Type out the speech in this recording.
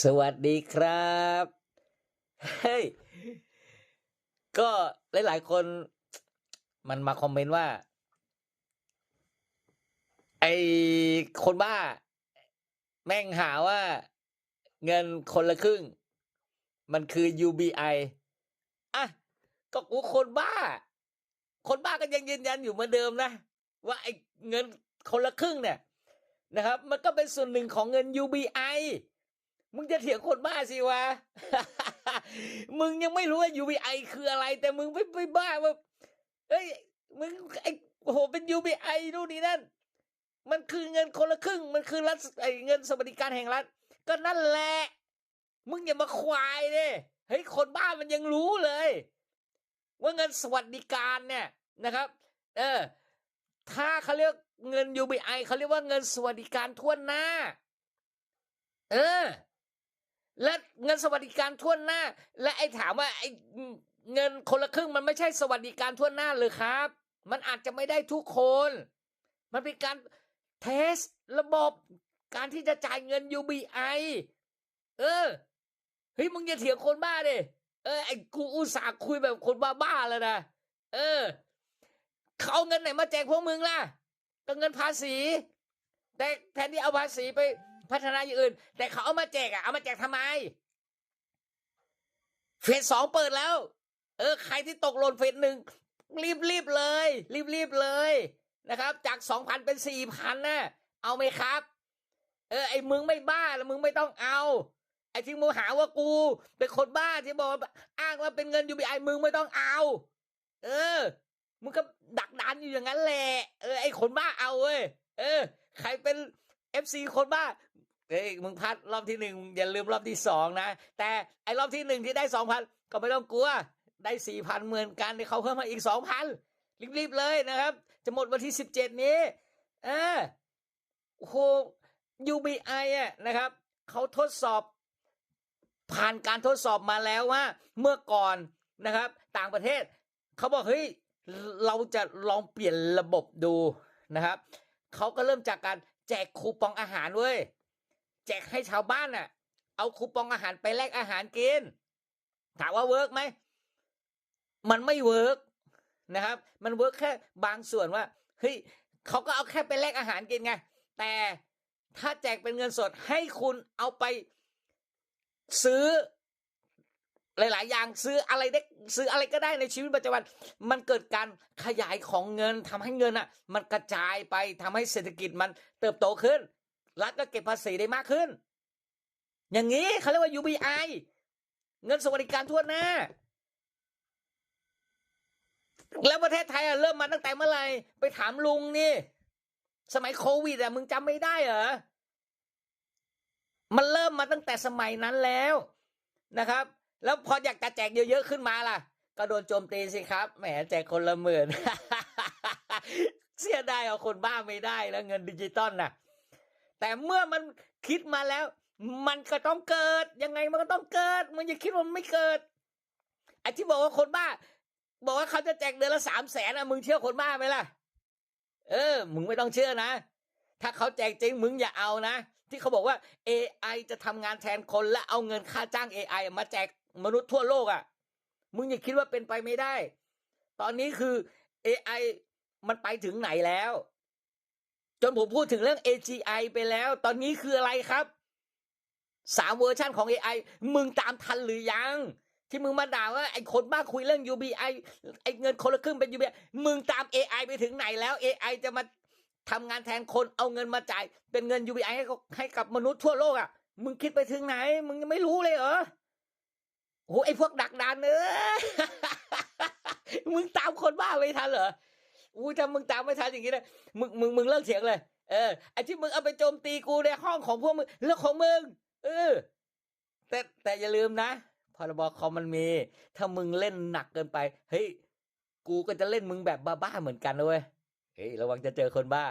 สวัสดีครับ เฮ้ย ก็หลาย ๆ คนมันมาคอมเมนต์ว่า ไอคนบ้า แม่งหาว่า เงินคนละครึ่ง มันคือ UBI อะ ก็กูคนบ้า คนบ้าก็ยังยืนยันอยู่เหมือนเดิมนะ ว่าไอเงินคนละครึ่งเนี่ย นะครับ มันก็เป็นส่วนหนึ่งของเงิน UBI มึงจะเถียงคนบ้าสิวะ มึงยังไม่รู้ว่า UBI คืออะไร แต่มึงไปไปบ้าว่าเอ้ย มึงไอโอ้โหเป็น UBI นู่นนี่นั่น มันคือเงินคนละครึ่ง มันคือรัฐไอเงินสวัสดิการแห่งรัฐ ก็นั่นแหละ มึงอย่ามาควายเลยเฮ้ย คนบ้ามันยังรู้เลย ว่าเงินสวัสดิการเนี่ยนะครับ เออ ถ้าเขาเรียกเงิน UBI เขาเรียกว่าเงินสวัสดิการทั่วหน้า เออ และเงินสวัสดิการทั่วหน้า และไอ้ถามว่าไอ้เงินคนละครึ่งมันไม่ใช่สวัสดิการทั่วหน้าเลยครับ มันอาจจะไม่ได้ทุกคน มันเป็นการเทสระบบการที่จะจ่ายเงิน UBI เออเฮ้ยมึงอย่าเถียงคนบ้าดิเออไอ้กูอุตส่าห์คุยแบบคนบ้าๆแล้วนะเออเขาเอาเงินไหนมาแจกพวกมึงล่ะ ก็เงินภาษี แต่แทนที่เอาภาษีไป พัฒนาอย่างอื่น แต่เขาเอามาแจกอะเอามาแจกทำไม เฟสสองเปิดแล้ว เออ ใครที่ตกหล่นเฟสหนึ่งรีบรีบเลย รีบรีบเลยนะครับ จากสองพันเป็นสี่พันนะเอาไหมครับ เออ ไอ้มึงไม่บ้าแล้วมึงไม่ต้องเอาไอ้ที่มึงหาว่ากู เป็นคนบ้าที่บอกอ้างว่าเป็นเงิน UBI มึงไม่ต้องเอา เออ มึงก็ดักดันอยู่อย่างนั้นแหละ เออไอ้คนบ้าเอาเว้ย เออ ใครเป็นเอฟซีคนบ้า เอ้ยมึงพัดรอบที่หนึ่งอย่าลืมรอบที่สองนะ แต่ไอ้รอบที่หนึ่งที่ได้สองพันก็ไม่ต้องกลัว ได้สี่พันเหมือนกันที่เขาเพิ่มมาอีกสองพันรีบๆเลยนะครับ จะหมดวันที่สิบเจ็ดนี้เออโอ้โห UBI อะนะครับเขาทดสอบ ผ่านการทดสอบมาแล้วว่า เมื่อก่อนนะครับ ต่างประเทศเขาบอกเฮ้ยเราจะลองเปลี่ยนระบบดูนะครับเขาก็เริ่มจากการแจกคูปองอาหารเว้ย แจกให้ชาวบ้านน่ะ เอาคูปองอาหารไปแลกอาหารกินถามว่าเวิร์กไหมมันไม่เวิร์กนะครับ มันเวิร์กแค่บางส่วนว่าเฮ้ยเขาก็เอาแค่ไปแลกอาหารกินไงแต่ถ้าแจกเป็นเงินสดให้คุณเอาไปซื้อหลาย ๆ อย่างซื้ออะไรได้ซื้ออะไรก็ได้ในชีวิตประจำวัน มันเกิดการขยายของเงินทำให้เงินอะ มันกระจายไปทำให้เศรษฐกิจมันเติบโตขึ้น รัฐก็เก็บภาษีได้มากขึ้น อย่างนี้เขาเรียกว่า UBI เงินสวัสดิการทั่วหน้า แล้วประเทศไทยอะเริ่มมาตั้งแต่เมื่อไหร่ไปถามลุงนี่ สมัยโควิดอะมึงจำไม่ได้เหรอ มันเริ่มมาตั้งแต่สมัยนั้นแล้วนะครับ แล้วพออยากจะแจกเยอะๆขึ้นมาล่ะ ก็โดนโจมตีสิครับ แหมแจกคนละหมื่น เสียดายเอาคนบ้าไม่ได้แล้วเงินดิจิตอลน่ะ แต่เมื่อมันคิดมาแล้ว มันก็ต้องเกิด ยังไงมันก็ต้องเกิด มันอย่าคิดว่ามันไม่เกิดไอ้ที่บอกว่าคนบ้า บอกว่าเขาจะแจกเดือนละสามแสนอะมึงเชื่อคนบ้าไหมล่ะ เออ มึงไม่ต้องเชื่อนะ ถ้าเขาแจกจริงมึงอย่าเอานะ ที่เขาบอกว่า AI จะทำงานแทนคนและเอาเงินค่าจ้าง AI มาแจกมนุษย์ทั่วโลกอะ มึงอย่าคิดว่าเป็นไปไม่ได้ ตอนนี้คือ AI มันไปถึงไหนแล้ว จนผมพูดถึงเรื่อง AGI ไปแล้ว ตอนนี้คืออะไรครับสามเวอร์ชันของ AI มึงตามทันหรือยัง ที่มึงมาด่าว่าไอ้คนบ้าคุยเรื่อง UBI ไอ้เงินคนละครึ่งเป็น UBI มึงตาม AI ไปถึงไหนแล้ว AI จะมาทำงานแทนคนเอาเงินมาจ่าย เป็นเงิน UBI ให้กับให้กับมนุษย์ทั่วโลกอะ่ะ มึงคิดไปถึงไหน มึงยังไม่รู้เลยเหรอโอ้ไอ้พวกดักดานเนอมึงตามคนบ้าไม่ทันเหรอ อู้ถ้ามึงตามไม่ทันอย่างนี้นะมึงมึงมึงเลิกเสียงเลย เออไอ้ที่มึงเอาไปโจมตีกูในห้องของพวกมึงเรื่องของมึงเออ แต่แต่อย่าลืมนะพรบคอมมันมี ถ้ามึงเล่นหนักเกินไป เฮ้ย กูก็จะเล่นมึงแบบบ้าๆเหมือนกันเลยเฮ้ย ระวังจะเจอคนบ้า